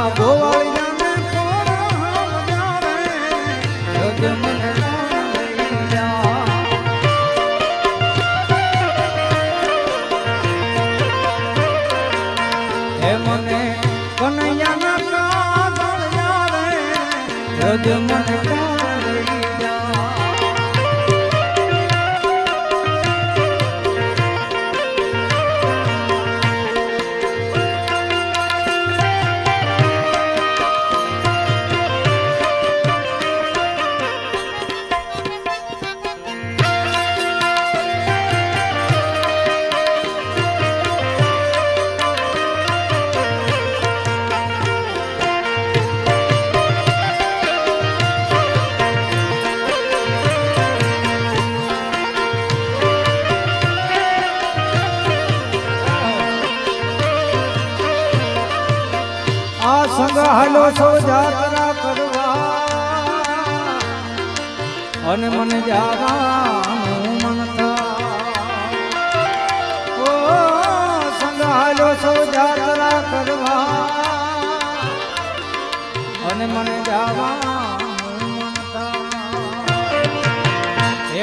મને કોણ લઈ જા? હે મને આ સંગ હાલો સૌ જાત્રા કરવા અને મને જવાનું મન. ઓ સંગ હાલો સૌ જાત્રા કરવા અને મને જવાનું મન થાય. એ